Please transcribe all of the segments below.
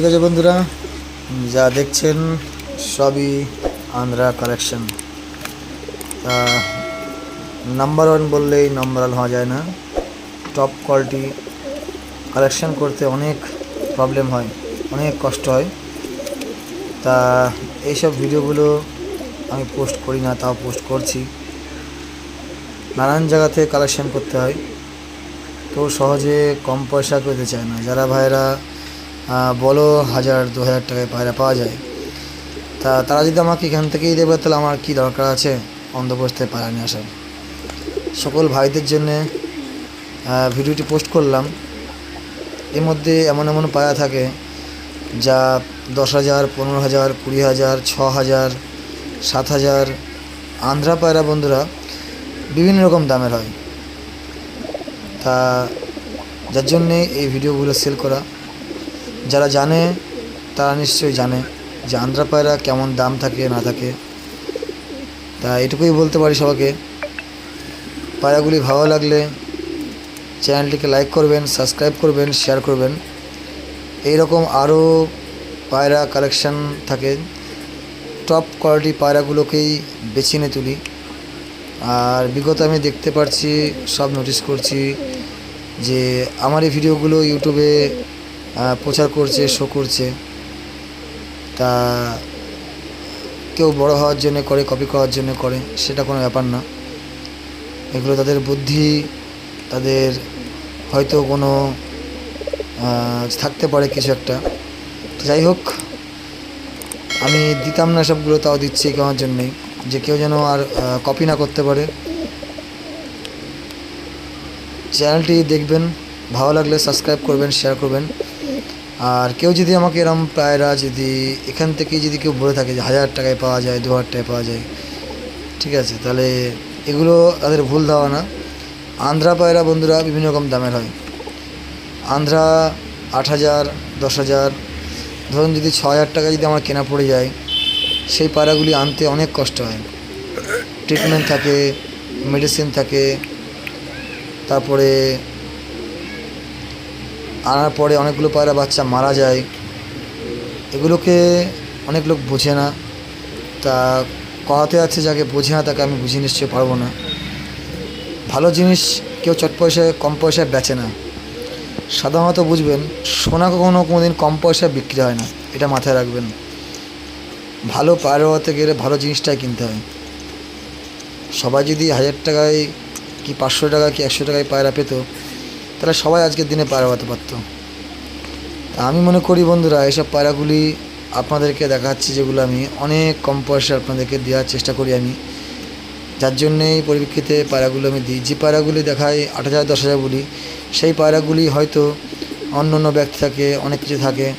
ঠিক আছে বন্ধুরা, যা দেখছেন সবই আন্ধ্রা কালেকশন নাম্বার ওয়ান বললেই নাম্বার ওয়ান হওয়া যায় না। টপ কোয়ালিটি কালেকশন করতে অনেক প্রবলেম হয়, অনেক কষ্ট হয়। তা, এইসব ভিডিওগুলো আমি পোস্ট করি না, তাও পোস্ট করছি। নানান জায়গা থেকে কালেকশন করতে হয়। কেউ সহজে কম পয়সা করতে চায় না। যারা ভাইরা বলো হাজার, দু হাজার টাকায় পায়রা পাওয়া যায়। তা তারা যদি আমাকে এখান থেকেই দেবে, তাহলে আমার কি দরকার আছে অন্ধপ্রস্থায় পায়রা নিয়ে আসার? সকল ভাইদের জন্যে ভিডিওটি পোস্ট করলাম। এর মধ্যে এমন এমন পায়রা থাকে, যা দশ হাজার, পনেরো হাজার, কুড়ি হাজার, ছ হাজার, সাত হাজার আন্ধ্রা পায়রা বন্ধুরা বিভিন্ন রকম দামের হয়। তা যার জন্যে এই ভিডিওগুলো সেল করা। যারা জানে, তারা নিশ্চয়ই জানে যে আন্ধ্রা পায়রা কেমন দাম থাকে, না থাকে। তা এটুকুই বলতে পারি সবাইকে। পায়রাগুলি ভালো লাগলে চ্যানেলটিকে লাইক করবেন, সাবস্ক্রাইব করবেন, শেয়ার করবেন। এই রকম আরও পায়রা কালেকশন থাকে। টপ কোয়ালিটি পায়রাগুলোকেই বেছে নিয়ে তুলি। আর বিগত আমি দেখতে পারছি, সব নোটিস করছি যে আমার এই ভিডিওগুলো ইউটিউবে প্রচার করছে শো করছে। তা কেউ বড় হওয়ার জন্য করে কপি করার জন্য করে, সেটা কোনো ব্যাপার না। এগুলো তাদের বুদ্ধি, তাদের হয়তো কোনো থাকতে পারে কিছু একটা। যাই হোক, আমি দিতাম না সবগুলো, তাও দিচ্ছি কেমন জন্যই যে কেউ যেন আর কপি না করতে পারে। চ্যানেলটি দেখবেন, ভালো লাগলে সাবস্ক্রাইব করবেন শেয়ার করবেন। আর কেউ যদি আমাকে এরম পায়রা যদি এখান থেকে যদি কেউ বলে থাকে যে হাজার টাকায় পাওয়া যায়, দু হাজার টাকায় পাওয়া যায়, ঠিক আছে? তাহলে এগুলো তাদের ভুল ধারণা। আন্ধ্রা পায়রা বন্ধুরা বিভিন্ন রকম দামের হয়। আন্ধ্রা আট হাজার, দশ হাজার, ধরুন যদি ছ হাজার টাকা যদি আমার কেনা পড়ে যায়, সেই পায়রাগুলি আনতে অনেক কষ্ট হয়। ট্রিটমেন্ট থাকে মেডিসিন থাকে, তারপরে আনার পরে অনেকগুলো পায়রা বাচ্চা মারা যায়। এগুলোকে অনেক লোক বোঝে না। তা কথাতে আছে যাকে বোঝে না, তাকে আমি বুঝিয়ে নিশ্চয়ই পারব না। ভালো জিনিস কেউ চট পয়সায়, কম পয়সায় বেচে না। সাধারণত বুঝবেন, সোনা কখনো কোনো দিন কম পয়সায় বিক্রি হয় না। এটা মাথায় রাখবেন। ভালো পায়রা হতে গেলে ভালো জিনিসটাই কিনতে হয়। সবাই যদি হাজার টাকায় কি পাঁচশো টাকা কি একশো টাকায় পায়রা পেত তাহলে সবাই আজকের দিনে পায়রা হতে পারতো। আমি মনে করি বন্ধুরা এইসব পায়রাগুলি আপনাদেরকে দেখাচ্ছি, যেগুলো আমি অনেক কম পয়সা আপনাদেরকে দেওয়ার চেষ্টা করি আমি। যার জন্যেই পরিপ্রেক্ষিতে পায়রাগুলো আমি দিই। যে পায়রাগুলি দেখাই, আট হাজার, দশ হাজার বলি, সেই পায়রাগুলি হয়তো অন্য অন্য ব্যক্তি থাকে, অনেক কিছু থাকে,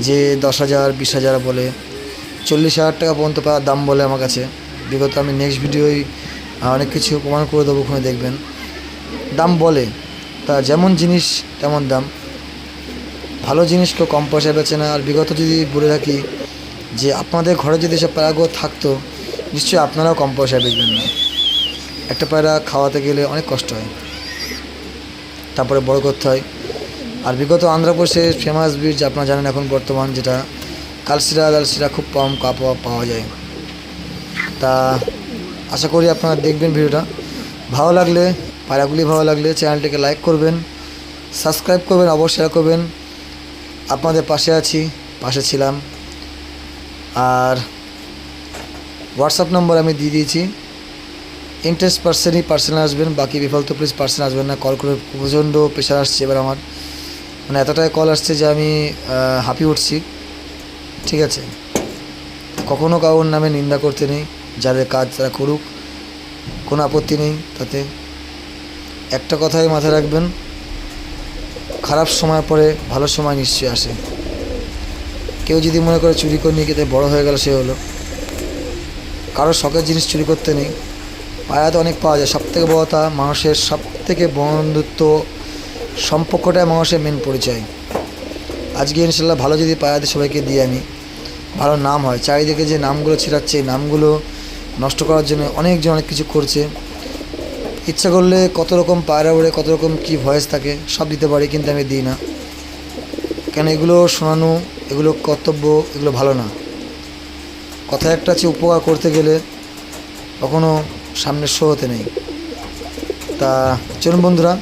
যে দশ হাজার, বিশ হাজার বলে। চল্লিশ হাজার টাকা পর্যন্ত পাওয়ার দাম বলে আমার কাছে। বিগত আমি নেক্সট ভিডিওই অনেক কিছু প্রমাণ করে দেবো, ওখানে দেখবেন। দাম বলে। যেমন জিনিস, তেমন দাম। ভালো জিনিস কেউ কম পয়সায় বেচে না। আর বিগত যদি বলে থাকি যে আপনাদের ঘরে যদি সব পায়রাগুলো থাকতো, নিশ্চয়ই আপনারাও কম পয়সায় বেচবেন না। একটা পায়রা খাওয়াতে গেলে অনেক কষ্ট হয়। তারপরে বড় করতে হয়। আর বিগত আন্ধ্রপ্রদেশের ফেমাস বীজ আপনারা জানেন এখন বর্তমান যেটা কালসিরা দালসিরা খুব কম কাপড় পাওয়া যায়। তা আশা করি আপনারা দেখবেন ভিডিওটা। ভালো লাগলে পায়রাগুলি ভালো লাগলে চ্যানেলটিকে লাইক করবেন সাবস্ক্রাইব করবেন, অবশ্যই করবেন। আপনাদের পাশে আছি, পাশে ছিলাম। আর হোয়াটসঅ্যাপ নম্বর আমি দিয়ে দিয়েছি। ইন্টারেস্ট পার্সেনই পার্সেন আসবেন, বাকি বিফল তো প্লিজ পার্সেন আসবেন না। কল করে প্রচণ্ড প্রেশার আসছে এবার আমার। মানে এতটাই কল আসছে যে আমি হাঁপিয়ে উঠছি। ঠিক আছে? কখনো কারোর নামে নিন্দা করতে নেই। যাদের কাজ তারা করুক। কোনো আপত্তি নেই তাতে। একটা কথাই মাথায় রাখবেন, খারাপ সময় পরে ভালো সময় নিশ্চয়ই আসে। কেউ যদি মনে করে চুরি করে নিয়ে গিয়ে বড় হয়ে গেল সে হলো। কারও শখের জিনিস চুরি করতে নেই। পায়াতে অনেক পাওয়া যায়। সব থেকে বড় তা মানুষের সব থেকে বন্ধুত্ব সম্পর্কটাই মানুষের মেন পরিচয়। আজকে ইনশাল্লাহ ভালো যদি পায়াতে সবাইকে দিই আমি। ভালো নাম হয়। চারিদিকে যে নামগুলো ছিটাচ্ছে এই নামগুলো নষ্ট করার জন্য অনেকজন অনেক কিছু করছে। ইচ্ছা করলে কত রকম পায়রা ওড়ে কত রকম কী ভয়েস থাকে, সব দিতে পারি, কিন্তু আমি দিই না। কেন এগুলো শোনানো, এগুলো কর্তব্য, এগুলো ভালো না। কথা একটা আছে, উপকার করতে গেলে কখনো সামনে শো হতে নেই। তা চলুন বন্ধুরা,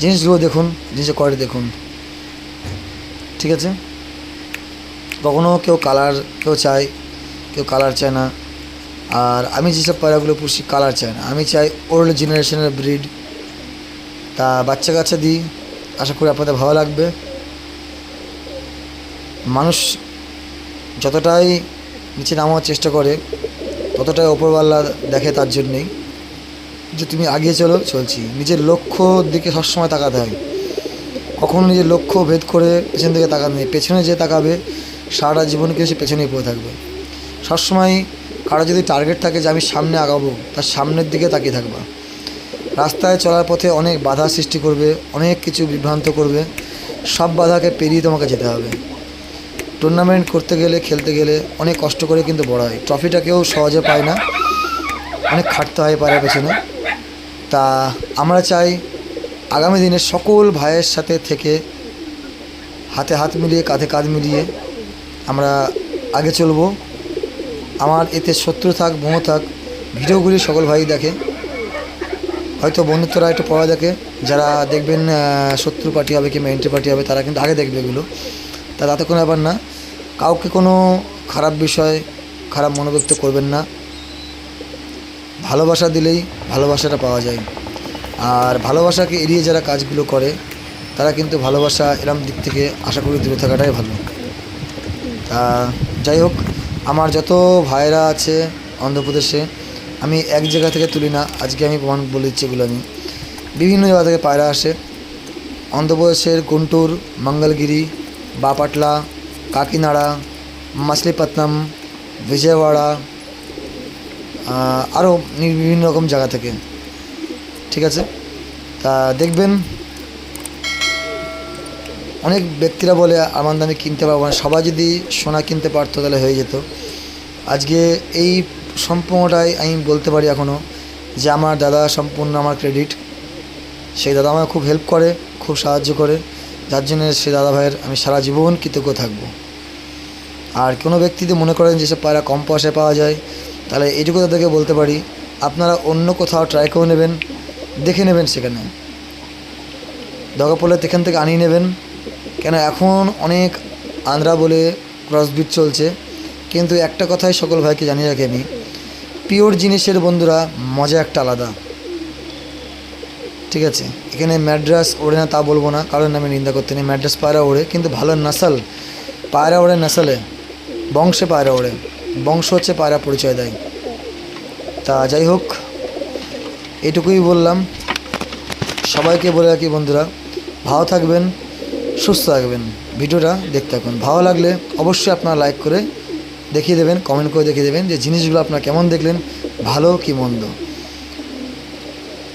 জিনিসগুলো দেখুন, জিনিসের কোয়ালিটি দেখুন। ঠিক আছে? কখনো কেউ কালার কেউ চায়, কেউ কালার চায় না। আর আমি যেসব পায়রাগুলো পুষি, কালার চাই না। আমি চাই ওল্ড জেনারেশনের ব্রিড তা বাচ্চা কাচ্চা দিই। আশা করি আপনাদের ভালো লাগবে। মানুষ যতটাই নিচে নামার চেষ্টা করে, ততটাই ওপরওয়ালা দেখে তার জন্যেই। যে তুমি আগিয়ে চলো, চলছি। নিজের লক্ষ্য দিকে সবসময় তাকাতে হয়। কখনো নিজের লক্ষ্য ভেদ করে পেছন দিকে তাকাতে নেই। পেছনে যে তাকাবে সারা জীবনকে সে পেছনেই পড়ে থাকবে। সবসময় কারও যদি টার্গেট থাকে যে আমি সামনে আগাবো, তার সামনের দিকে তাকিয়ে থাকবা। রাস্তায় চলার পথে অনেক বাধা সৃষ্টি করবে, অনেক কিছু বিভ্রান্ত করবে, সব বাধাকে পেরিয়ে তোমাকে যেতে হবে। টুর্নামেন্ট করতে গেলে, খেলতে গেলে অনেক কষ্ট করে কিন্তু বড় হয়। ট্রফিটা কেউ সহজে পায় না, অনেক খাটতে হয় পারে পেছনে। তা আমরা চাই আগামী দিনে সকল ভাইয়ের সাথে থেকে হাতে হাত মিলিয়ে, কাঁধে কাঁধ মিলিয়ে আমরা আগে চলবো। আমার এতে শত্রু থাক, বোমো থাক ভিডিওগুলি সকল ভাই দেখে। হয়তো বন্ধুত্বরা একটু পড়া দেখে যারা দেখবেন শত্রু পার্টি হবে কিংবা এন্ট্রি পার্টি হবে, তারা কিন্তু আগে দেখবে এগুলো। তা তাতে কোনো ব্যাপার না। কাউকে কোনো খারাপ বিষয়, খারাপ মনোব্যক্ত করবেন না। ভালোবাসা দিলেই ভালোবাসাটা পাওয়া যায়। আর ভালোবাসাকে এড়িয়ে যারা কাজগুলো করে, তারা কিন্তু ভালোবাসা এরম দিক থেকে আশা করি দূরে থাকাটাই ভালো। তা যাই হোক আমার যত ভাইরা আছে অন্ধ্রপ্রদেশে, আমি এক জায়গা থেকে তুলি না, আজকে আমি প্রমাণ বলে দিচ্ছি এগুলো আমি। বিভিন্ন জায়গা থেকে পায়রা আসে। অন্ধ্রপ্রদেশের গুন্টুর, মঙ্গলগিরি, বাপাটলা, কাকিনাড়া মাছলিপত্তনম বিজয়ওয়াড়া আরও বিভিন্ন রকম জায়গা থেকে। ঠিক আছে? তা দেখবেন অনেক ব্যক্তিরা বলে, আমার দামে কিনতে পারব না। সবাই যদি সোনা কিনতে পারতো তাহলে হয়ে যেত। আজকে এই সম্পূর্ণটাই আমি বলতে পারি এখনও যে, আমার দাদা সম্পূর্ণ আমার ক্রেডিট সেই দাদা আমাকে খুব হেল্প করে, খুব সাহায্য করে। যার জন্য সেই দাদা ভাইয়ের আমি সারা জীবন কৃতজ্ঞ থাকব। আর কোনো ব্যক্তি যদি মনে করেন যেসব পায়রা কম পয়সায় পাওয়া যায়, তাহলে এইটুকু তাদেরকে বলতে পারি, আপনারা অন্য কোথাও ট্রাই করে নেবেন, দেখে নেবেন সেখানে। দরকার পড়লে সেখান থেকে আনিয়ে নেবেন। কেন এখন অনেক আন্দ্রা বলে ক্রসবিট চলছে। কিন্তু একটা কথাই সকল ভাইকে জানিয়ে রাখি আমি, পিওর জিনিসের বন্ধুরা মজা একটা আলাদা। ঠিক আছে? এখানে ম্যাড্রাস ওড়ে না তা বলব না কারণ আমি নিন্দা করতে নেই। ম্যাড্রাস পায়রা ওড়ে, কিন্তু ভালো নাসাল পায়রা ওড়ে নাসালে, বংশে পায়রা ওড়ে। বংশ হচ্ছে পায়রা পরিচয় দেয়। তা যাই হোক, এটুকুই বললাম। সবাইকে বলে রাখি বন্ধুরা, ভালো থাকবেন। সুস্থ থাকবেন। ভিডিওটা দেখতে থাকুন। ভালো লাগলে অবশ্যই আপনারা লাইক করে দেখিয়ে দেবেন কমেন্ট করে দেখিয়ে দেবেন যে জিনিসগুলো আপনারা কেমন দেখলেন, ভালো কি মন্দ।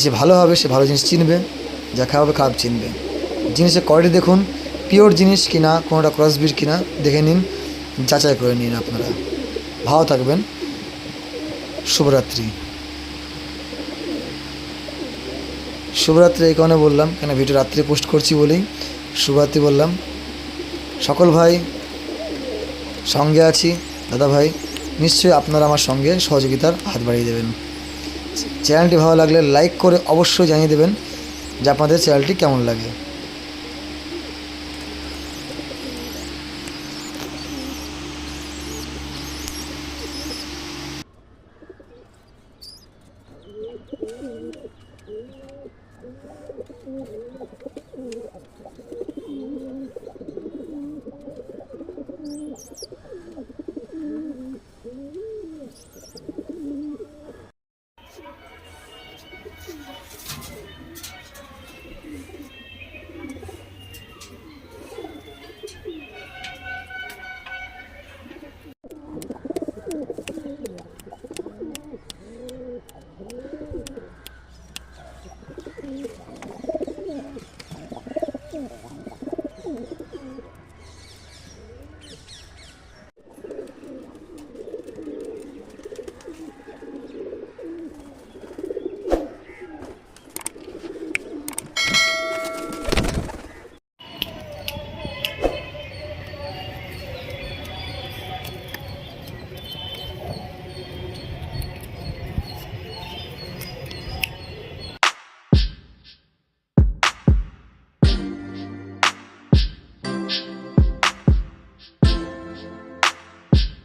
যে ভালো হবে সে ভালো জিনিস চিনবে, যা খারাপ হবে খারাপ চিনবে। জিনিসের কোয়ালিটি দেখুন পিওর জিনিস কিনা, কোনোটা ক্রসবিট কিনা, দেখে নিন, যাচাই করে নিন আপনারা। ভালো থাকবেন। শুভরাত্রি। শুভরাত্রি এই কারণে বললাম, কেন ভিডিও রাত্রে পোস্ট করছি বলেই শুভরাত্রি বললাম, সকল ভাই সঙ্গে আছি, দাদা ভাই। নিশ্চয়ই আপনারা আমার সঙ্গে সহযোগিতার হাত বাড়িয়ে দেবেন। চ্যানেলটি ভালো লাগলে লাইক করে অবশ্যই জানিয়ে দেবেন যে আপনাদের চ্যানেলটি কেমন লাগে।